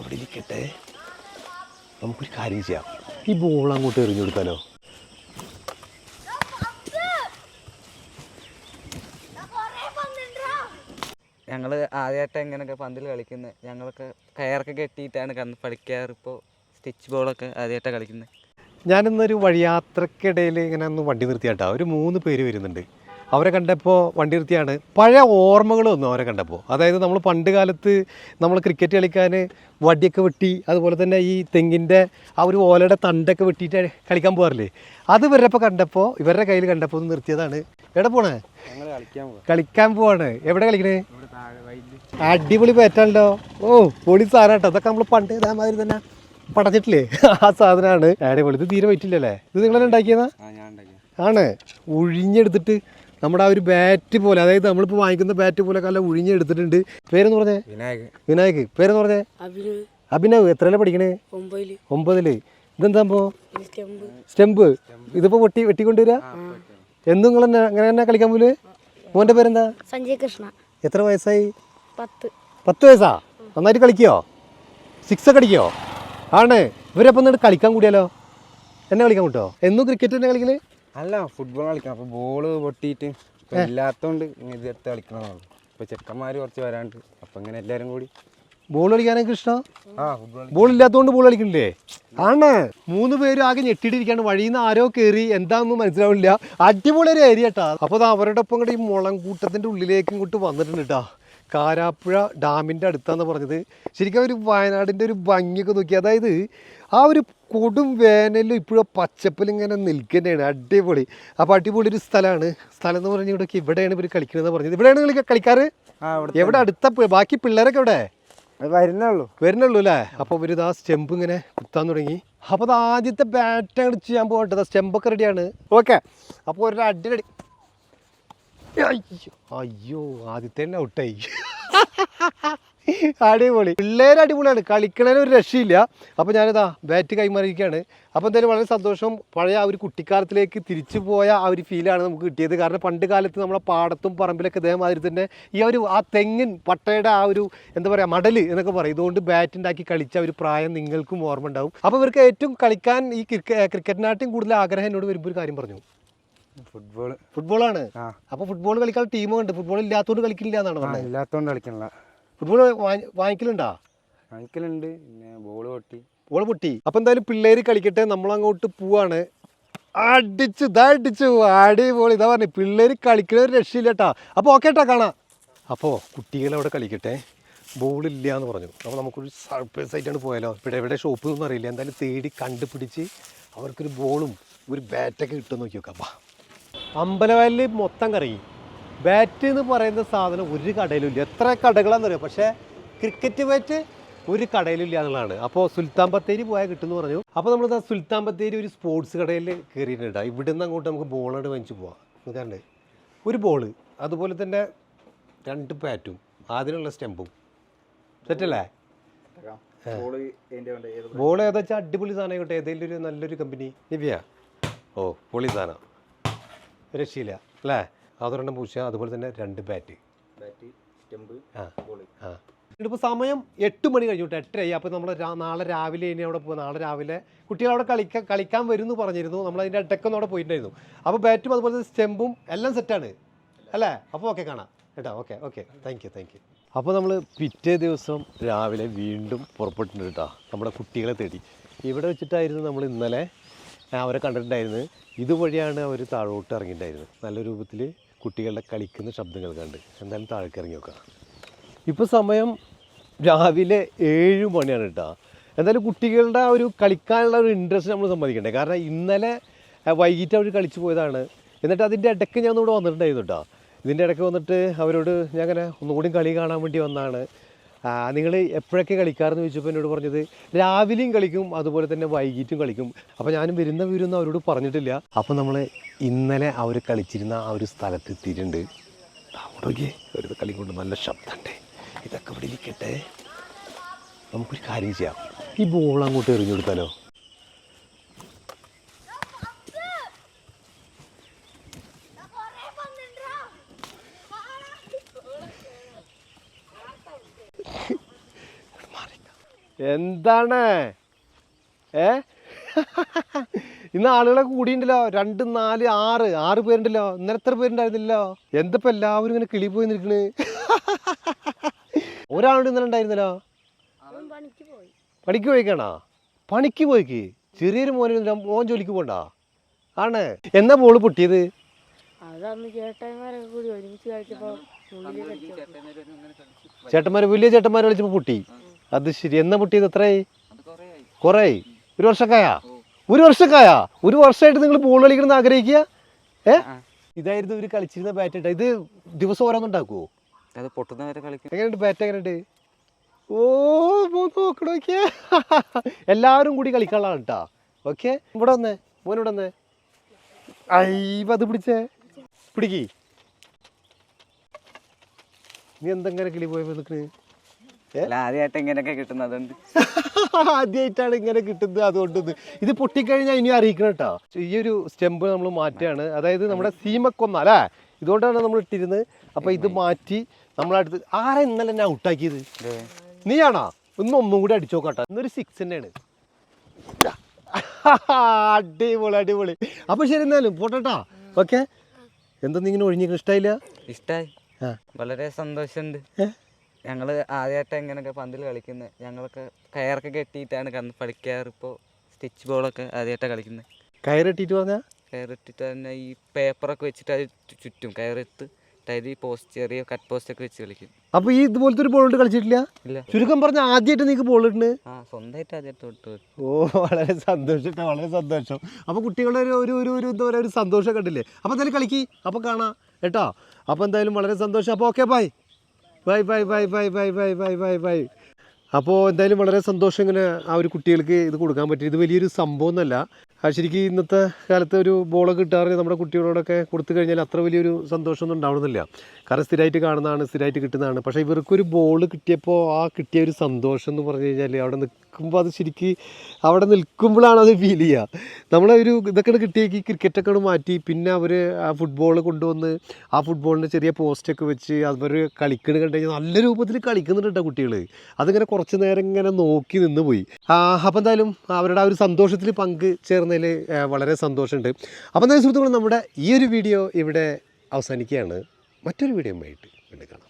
ഇവിടെ ഇരിക്കട്ടെ. നമുക്കൊരു കാര്യം ചെയ്യാം. ഈ ബോൾ അങ്ങോട്ട് എറിഞ്ഞു കൊടുക്കാനോ ഞങ്ങൾ ആദ്യമായിട്ട് എങ്ങനെയൊക്കെ പന്തിൽ കളിക്കുന്നത് ഞങ്ങളൊക്കെ കയറൊക്കെ കെട്ടിയിട്ടാണ് കന്ന് പഠിക്കാറിപ്പോൾ സ്റ്റിച്ച് ബോളൊക്കെ ആദ്യമായിട്ടാണ് കളിക്കുന്നത് ഞാനിന്നൊരു വഴിയാത്രക്കിടയിൽ ഇങ്ങനെ ഒന്ന് വണ്ടി നിർത്തിയാട്ടോ. ഒരു മൂന്ന് പേര് വരുന്നുണ്ട്. അവരെ കണ്ടപ്പോൾ വണ്ടി നിർത്തിയാണ് പഴയ ഓർമ്മകൾ വന്നു അവരെ കണ്ടപ്പോൾ അതായത് നമ്മൾ പണ്ട് കാലത്ത് നമ്മൾ ക്രിക്കറ്റ് കളിക്കാൻ വടിയൊക്കെ വെട്ടി അതുപോലെ തന്നെ ഈ തെങ്ങിന്റെ ആ ഒരു ഓലയുടെ തണ്ടൊക്കെ വെട്ടിയിട്ട് കളിക്കാൻ പോകാറില്ലേ അത് ഇവരപ്പോൾ കണ്ടപ്പോൾ ഇവരുടെ കയ്യിൽ കണ്ടപ്പോൾ ഒന്ന് നിർത്തിയതാണ്. എവിടെ പോണേ? കളിക്കാൻ പോവാണ്. എവിടെ കളിക്കണേ? അടിപൊളി പേറ്റാണല്ലോ. ഓ പൊളി സാധനം കേട്ടോ അതൊക്കെ നമ്മൾ പണ്ട് ഇതേമാതിരി തന്നെ പടച്ചിട്ടില്ലേ ആ സാധനമാണ് അടിപൊളി. ഇത് തീരെ പറ്റില്ലല്ലേ ഇത് നിങ്ങൾ ഉണ്ടാക്കിയതാ? ആണ്. ഒഴിഞ്ഞെടുത്തിട്ട് നമ്മുടെ ആ ഒരു ബാറ്റ് പോലെ അതായത് നമ്മളിപ്പോൾ വാങ്ങിക്കുന്ന ബാറ്റ് പോലെ കല്ല ഉഴിഞ്ഞെടുത്തിട്ടുണ്ട്. പേരെന്ന് പറഞ്ഞേ? വിനായക്. വിനായക്. പേരെന്ന് പറഞ്ഞേ? അഭിനവ്. അഭിനവ്. എത്രയല്ലേ പഠിക്കണേ? ഒമ്പതിൽ. ഇതെന്താ സ്റ്റെമ്പ്. ഇതിപ്പോ വെട്ടി വെട്ടിക്കൊണ്ടുവരാ? എന്നും നിങ്ങൾ അങ്ങനെ തന്നെ കളിക്കാൻ പോലെ മോന്റെ പേരെന്താ? സഞ്ജയ് കൃഷ്ണ. എത്ര വയസ്സായി? പത്ത്. പത്ത് വയസ്സാ? നന്നായിട്ട് കളിക്കോ? സിക്സ് ഒക്കെ അടിക്കോ? ആണ്. ഇവരപ്പം കളിക്കാൻ കൂടിയാലോ? എന്നെ കളിക്കാൻ കൂട്ടോ? എന്നും ക്രിക്കറ്റ് തന്നെ കളിക്കൽ? അല്ല ഫുട്ബോൾ കളിക്കണം. അപ്പോൾ ബോൾ പൊട്ടിയിട്ട് ഇപ്പം ഇല്ലാത്തതുകൊണ്ട് ഇതെടുത്ത് കളിക്കണമെന്നുള്ളു ഇപ്പോൾ ചെക്കന്മാർ കുറച്ച് വരാണ്ട് അപ്പം ഇങ്ങനെ എല്ലാരും കൂടി. ബോൾ കളിക്കാനൊക്കെ ഇഷ്ടം? ആ ഫുട്ബോൾ ബോൾ ഇല്ലാത്തതുകൊണ്ട് ബോൾ കളിക്കണ്ടേ ആണ്. മൂന്ന് പേരും ആകെ ഞെട്ടിയിട്ടിരിക്കാണ് വഴിയിൽ നിന്ന് ആരോ കയറി എന്താണെന്ന് മനസ്സിലാവില്ല. അടിപൊളി ഒരു ഏരിയ കേട്ടാ അപ്പോൾ അവരുടെ ഒപ്പം കൂടെ ഈ മുളം കൂട്ടത്തിന്റെ ഉള്ളിലേക്ക് ഇങ്ങോട്ട് വന്നിട്ടുണ്ട് കേട്ടാ കാരാപ്പുഴ ഡാമിന്റെ അടുത്താന്ന് പറഞ്ഞത്. ശരിക്കും ഒരു വയനാടിന്റെ ഒരു ഭംഗിയൊക്കെ നോക്കി അതായത് ആ ഒരു കൊടും വേനലിൽ ഇപ്പോഴും പച്ചപ്പിൽ ഇങ്ങനെ നിൽക്കുന്നതാണ്. അടിപൊളി. അപ്പോൾ അടിപൊളി ഒരു സ്ഥലമാണ്. സ്ഥലം എന്ന് പറഞ്ഞാൽ ഇവിടെ ഇവിടെയാണ് ഇവർ കളിക്കണമെന്ന് പറഞ്ഞത്. ഇവിടെയാണ് നിങ്ങൾ കളിക്കാറ്? ആ എവിടെ? അടുത്ത ബാക്കി പിള്ളേരൊക്കെ എവിടെ? വരുന്നുള്ളൂ. വരുന്നുള്ളൂ അല്ലേ? അപ്പോൾ ഇവർ ദാ സ്റ്റെമ്പ് ഇങ്ങനെ കുത്താൻ തുടങ്ങി. അപ്പോൾ അത് ആദ്യത്തെ ബാറ്റ് ചെയ്യാൻ പോകട്ടെ സ്റ്റെമ്പൊക്കെ റെഡിയാണ് ഓക്കെ. അപ്പോൾ ഒരു അടി അയ്യോ. അയ്യോ ആദ്യത്തെ തന്നെ ഔട്ടായി. അടിപൊളി. പിള്ളേർ അടിപൊളിയാണ്. കളിക്കണതിന് ഒരു രക്ഷയില്ല. അപ്പോൾ ഞാനിതാ ബാറ്റ് കൈമാറിയിരിക്കുകയാണ്. അപ്പോൾ എന്തായാലും വളരെ സന്തോഷം. പഴയ ആ ഒരു കുട്ടിക്കാലത്തിലേക്ക് തിരിച്ചു പോയ ആ ഒരു ഫീലാണ് നമുക്ക് കിട്ടിയത്. കാരണം പണ്ട് കാലത്ത് നമ്മളെ പാടത്തും പറമ്പിലൊക്കെ ഇതേമാതിരി തന്നെ ഈ ഒരു ആ തെങ്ങിൻ പട്ടയുടെ ആ ഒരു എന്താ പറയുക മടൽ എന്നൊക്കെ പറയും. ഇതുകൊണ്ട് ബാറ്റ് ഉണ്ടാക്കി കളിച്ച ഒരു പ്രായം നിങ്ങൾക്കും ഓർമ്മ ഉണ്ടാവും. അപ്പോൾ ഇവർക്ക് ഏറ്റവും കളിക്കാൻ ഈ ക്രിക്കറ്റിനാട്ടും കൂടുതൽ ആഗ്രഹം എന്നോട് വരുമ്പോൾ ഒരു കാര്യം പറഞ്ഞു. ഫുട്ബോൾ ഫുട്ബോളാണ് അപ്പൊ ഫുട്ബോൾ കളിക്കാൻ ടീമും ഉണ്ട് ഫുട്ബോൾ ഇല്ലാത്തോണ്ട് കളിക്കില്ല എന്നാണ് പറഞ്ഞത് ഇല്ലാത്തതുകൊണ്ട് കളിക്കണില്ല. ഫുട്ബോൾ വാങ്ങിക്കലുണ്ടോ? വാങ്ങിക്കലുണ്ട്. പിന്നെ ബോൾ പൊട്ടി. ബോൾ പൊട്ടി. അപ്പൊ എന്തായാലും പിള്ളേര് കളിക്കട്ടെ. നമ്മൾ അങ്ങോട്ട് പോവാണ്. അടിച്ചു ഇതാ അടിച്ചു. അടിപൊളി. ഇതാ പറഞ്ഞു പിള്ളേര് കളിക്കണ ഒരു രക്ഷയില്ല കേട്ടാ അപ്പോൾ ഓക്കെ കേട്ടാ കാണാം. അപ്പോൾ കുട്ടികളവിടെ കളിക്കട്ടെ. ബോൾ ഇല്ല എന്ന് പറഞ്ഞു. അപ്പോൾ നമുക്കൊരു സർപ്രൈസ് ആയിട്ടാണ് പോയാലോ. ഇവിടെ എവിടെ ഷോപ്പ് ഒന്നും അറിയില്ല എന്തായാലും തേടി കണ്ടുപിടിച്ച് അവർക്കൊരു ബോളും ഒരു ബാറ്റൊക്കെ കിട്ടുമെന്ന് നോക്കി നോക്കാം. വാ. അമ്പലവയലിൽ മൊത്തം കറങ്ങി. ബാറ്റ് എന്ന് പറയുന്ന സാധനം ഒരു കടയിലും ഇല്ല എത്ര കടകളാണെന്നറിയാം? പക്ഷേ ക്രിക്കറ്റ് ബാറ്റ് ഒരു കടയിലില്ല എന്നുള്ളതാണ്. അപ്പോൾ സുൽത്താൻ ബത്തേരി പോയാൽ കിട്ടുമെന്ന് പറഞ്ഞു. അപ്പോൾ നമ്മൾ സുൽത്താൻ ബത്തേരി ഒരു സ്പോർട്സ് കടയിൽ കയറിയിട്ടുണ്ട് ഇവിടെ നിന്ന് അങ്ങോട്ട് നമുക്ക് ബോളായിട്ട് വാങ്ങിച്ച് പോവാം. നോക്കാണ്ട് ഒരു ബോൾ അതുപോലെ തന്നെ രണ്ട് പാറ്റും അതിനുള്ള സ്റ്റെമ്പും സെറ്റല്ലേ ബോൾ ഏതാ വെച്ചാൽ അടിപൊളി സാധനം ആയിക്കോട്ടെ. ഏതെങ്കിലും ഒരു നല്ലൊരു കമ്പനി നിവ്യ ഓ പൊളി സാധനം. രക്ഷയില്ല അല്ലേ? അതൊരെണ്ണം പൂച്ച അതുപോലെ തന്നെ രണ്ട് ബാറ്റ് ആ ആ. ഇതിപ്പോൾ സമയം എട്ട് മണി കഴിഞ്ഞു കേട്ടോ എട്ടരയായി. അപ്പോൾ നമ്മൾ നാളെ രാവിലെ ഇനി അവിടെ പോകും നാളെ രാവിലെ കുട്ടികൾ അവിടെ കളിക്കാൻ കളിക്കാൻ വരും എന്ന് പറഞ്ഞിരുന്നു നമ്മൾ അതിന്റെ ഇടയ്ക്കൊന്നും അവിടെ പോയിട്ടുണ്ടായിരുന്നു. അപ്പോൾ ബാറ്റും അതുപോലെ തന്നെ സ്റ്റെമ്പും എല്ലാം സെറ്റാണ് അല്ലേ? അപ്പോൾ ഓക്കെ കാണാം. കേട്ടോ okay okay thank you thank you അപ്പോൾ നമ്മൾ പിറ്റേ ദിവസം രാവിലെ വീണ്ടും പുറപ്പെട്ടിട്ടുണ്ട് കേട്ടോ നമ്മുടെ കുട്ടികളെ തേടി. ഇവിടെ വെച്ചിട്ടായിരുന്നു നമ്മൾ ഇന്നലെ അവരെ കണ്ടിട്ടുണ്ടായിരുന്നത് ഇതുവഴിയാണ് അവർ താഴോട്ട് ഇറങ്ങിയിട്ടുണ്ടായിരുന്നത്. നല്ല രൂപത്തിൽ കുട്ടികളുടെ കളിക്കുന്ന ശബ്ദങ്ങൾ കണ്ട്. എന്തായാലും താഴേക്ക് ഇറങ്ങി നോക്കാം. ഇപ്പോൾ സമയം രാവിലെ ഏഴ് മണിയാണ് കേട്ടോ എന്തായാലും കുട്ടികളുടെ ആ ഒരു കളിക്കാനുള്ള ഒരു ഇൻട്രസ്റ്റ് നമ്മൾ സമ്മതിക്കണ്ടേ. കാരണം ഇന്നലെ വൈകിട്ട് അവർ കളിച്ചു പോയതാണ്. എന്നിട്ട് അതിന്റെ ഇടയ്ക്ക് ഞാൻ ഇവിടെ വന്നിട്ടുണ്ടായിരുന്നു കേട്ടോ ഇതിന്റെ ഇടയ്ക്ക് വന്നിട്ട് അവരോട് ഞാൻ അങ്ങനെ ഒന്നുകൂടി കളി കാണാൻ വേണ്ടി വന്നതാണ് നിങ്ങൾ എപ്പോഴൊക്കെ കളിക്കാറെന്ന് ചോദിച്ചപ്പോൾ എന്നോട് പറഞ്ഞത് രാവിലെയും കളിക്കും അതുപോലെ തന്നെ വൈകിട്ടും കളിക്കും. അപ്പോൾ ഞാനും വരുന്ന വീരൊന്നും അവരോട് പറഞ്ഞിട്ടില്ല. അപ്പോൾ നമ്മൾ ഇന്നലെ അവർ കളിച്ചിരുന്ന ആ ഒരു സ്ഥലത്ത് എത്തിയിട്ടുണ്ട്. അവിടെ ഒരു കളി കൊണ്ട് നല്ല ശബ്ദമുണ്ട്. ഇതൊക്കെ ഇവിടെ ഇരിക്കട്ടെ. നമുക്കൊരു കാര്യം ചെയ്യാം. ഈ ബോൾ അങ്ങോട്ട് എറിഞ്ഞു കൊടുക്കാലോ എന്താണ്? ഏ? ഇന്ന് ആളുകളെ കൂടിയുണ്ടല്ലോ. രണ്ട് നാല് ആറ്. ആറ് പേരുണ്ടല്ലോ. ഇന്നലെ എത്ര പേരുണ്ടായിരുന്നില്ലോ എന്തപ്പോ എല്ലാവരും ഇങ്ങനെ കിളി പോയി നിൽക്കണ്? ഒരാളുണ്ട് ഇന്നലെ ഉണ്ടായിരുന്നല്ലോ? പണിക്ക് പോയി. പണിക്ക് പോയിക്കാണോ? പണിക്ക് പോയിക്ക്. ചെറിയൊരു മോനെ മോൻ ജോലിക്ക് പോണ്ട? ആണ്. എന്നാ ബോൾ പൊട്ടിയത്? കളിച്ചപ്പോ ചേട്ടന്മാര് വലിയ ചേട്ടന്മാരെ വിളിച്ചപ്പോ പൊട്ടി. അത് ശരി. എന്നാ പൊട്ടിയത് എത്രയായി? കുറേ ഒരു വർഷക്കായാ? ഒരു വർഷക്കായാ? ഒരു വർഷമായിട്ട് നിങ്ങൾ ബോൾ കളിക്കണം എന്ന് ആഗ്രഹിക്കുക? ഏ. ഇതായിരുന്നു ഇവർ കളിച്ചിരുന്ന ബാറ്റ് ഇട്ട ഇത് ദിവസം ഓരോന്നും ഉണ്ടാക്കുവോ? അത് പൊട്ടുന്നവരെ കളിക്കും. എങ്ങനെയുണ്ട് ബാറ്റ് എങ്ങനെയുണ്ട്? ഓ നോക്കണ നോക്കിയേ. എല്ലാവരും കൂടി കളിക്കാനുള്ളതാണ് കേട്ടോ ഓക്കെ. ഇവിടെ വന്നേ. മോൻ ഇവിടെ വന്നേ. അയ്യപ്പ അത് പിടിച്ചേ. പിടിക്കി. നീ എന്തെങ്ങനെ കിളി പോയപ്പോ നിൽക്കണ് അല്ല ആദ്യമായിട്ട് ഇങ്ങനെയൊക്കെ കിട്ടുന്നത് അതുകൊണ്ട് ആദ്യമായിട്ടാണ് ഇങ്ങനെ കിട്ടുന്നത് അതുകൊണ്ട് ഇത്. ഇത് പൊട്ടിക്കഴിഞ്ഞാൽ ഇനി അറിയിക്കണം കേട്ടോ ഈ ഒരു സ്റ്റെമ്പ് നമ്മൾ മാറ്റുകയാണ്. അതായത് നമ്മുടെ സീമക്കൊന്ന അല്ലേ? ഇതുകൊണ്ടാണ് നമ്മൾ ഇട്ടിരുന്നത്. അപ്പൊ ഇത് മാറ്റി നമ്മളടുത്ത് ആരെ ഇന്നലെ എന്നെ ഔട്ടാക്കിയത്? നീയാണോ? ഇന്ന് ഒന്നും കൂടി അടിച്ചു നോക്കാട്ടോ. ഇന്നൊരു സിക്സ് തന്നെയാണ്. അടിപൊളി അടിപൊളി. അപ്പൊ ശരി എന്നാലും പോട്ടെട്ടാ. ഓക്കെ? എന്താ നീ ഇങ്ങനെ ഒഴിഞ്ഞിട്ട് ഇഷ്ടായില്ല? ഇഷ്ടായി. വളരെ സന്തോഷമുണ്ട്? ഞങ്ങൾ ആദ്യമായിട്ട് ഇങ്ങനെയൊക്കെ പന്തിൽ കളിക്കുന്നത് ഞങ്ങളൊക്കെ കയറൊക്കെ കെട്ടിയിട്ടാണ് കന്ന് കളിക്കാറ് ഇപ്പോൾ സ്റ്റിച്ച് ബോളൊക്കെ ആദ്യമായിട്ടാണ് കളിക്കുന്നത് കയറിട്ടിട്ട് പറഞ്ഞാൽ കയറിട്ടിട്ട് തന്നെ ഈ പേപ്പറൊക്കെ വെച്ചിട്ട് അത് ചുറ്റും കയറിട്ട് ഈ പോസ്റ്റ് ചെറിയ കട്ട് പോസ്റ്റ് ഒക്കെ വെച്ച് കളിക്കും. അപ്പൊ ഈ ഇതുപോലത്തെ ഒരു ബോൾ കൊണ്ട് കളിച്ചിട്ടില്ല? ഇല്ല. ചുരുക്കം പറഞ്ഞ ആദ്യമായിട്ട് നിങ്ങൾക്ക് ബോൾ ഇട്ടുണ്ട് ആ സ്വന്തമായിട്ട് ആദ്യമായിട്ട് തൊട്ട് ഓ വളരെ സന്തോഷം വളരെ സന്തോഷം. അപ്പൊ കുട്ടികളുടെ ഒരു ഒരു ഒരു ഒരു എന്താ പറയുക ഒരു സന്തോഷം കണ്ടില്ലേ? അപ്പൊ എന്തായാലും കളിക്കി. അപ്പൊ കാണാം. കേട്ടോ? അപ്പൊ എന്തായാലും വളരെ സന്തോഷം. അപ്പൊ okay bye bye Y Y Y Y Y Y Y Y. അപ്പോൾ എന്തായാലും വളരെ സന്തോഷം ഇങ്ങനെ ആ ഒരു കുട്ടികൾക്ക് ഇത് കൊടുക്കാൻ പറ്റി. ഇത് വലിയൊരു സംഭവം ആ ശരിക്കും ഇന്നത്തെ കാലത്ത് ഒരു ബോളൊക്കെ കിട്ടാറുണ്ട് നമ്മുടെ കുട്ടികളോടൊക്കെ കൊടുത്തു കഴിഞ്ഞാൽ അത്ര വലിയൊരു സന്തോഷമൊന്നും ഉണ്ടാവുന്നില്ല കാരണം സ്ഥിരമായിട്ട് കാണുന്നതാണ് സ്ഥിരമായിട്ട് കിട്ടുന്നതാണ്. പക്ഷേ ഇവർക്കൊരു ബോൾ കിട്ടിയപ്പോൾ ആ കിട്ടിയ ഒരു സന്തോഷം എന്ന് പറഞ്ഞു കഴിഞ്ഞാൽ അവിടെ നിൽക്കുമ്പോൾ അത് ശരിക്കും അവിടെ നിൽക്കുമ്പോഴാണ് അത് ഫീൽ ചെയ്യുക. നമ്മളെ ഒരു ഇതൊക്കെ കിട്ടിയേക്ക് ക്രിക്കറ്റൊക്കെ മാറ്റി പിന്നെ അവർ ആ ഫുട്ബോൾ കൊണ്ടുവന്ന് ആ ഫുട്ബോളിന് ചെറിയ പോസ്റ്റൊക്കെ വെച്ച് അവർ കളിക്കണ കണ്ടു കഴിഞ്ഞാൽ നല്ല രൂപത്തിൽ കളിക്കുന്നുണ്ട് കേട്ടോ കുട്ടികൾ അതിങ്ങനെ കുറച്ച് നേരം ഇങ്ങനെ നോക്കി നിന്ന് പോയി അപ്പം എന്തായാലും അവരുടെ ആ ഒരു സന്തോഷത്തിൽ പങ്ക് ചേർന്നതിൽ വളരെ സന്തോഷമുണ്ട്. അപ്പം എന്തായാലും സുഹൃത്തുക്കൾ നമ്മുടെ ഈ ഒരു വീഡിയോ ഇവിടെ അവസാനിക്കുകയാണ്. മറ്റൊരു വീഡിയോ ആയിട്ട് വീണ്ടും കാണാം.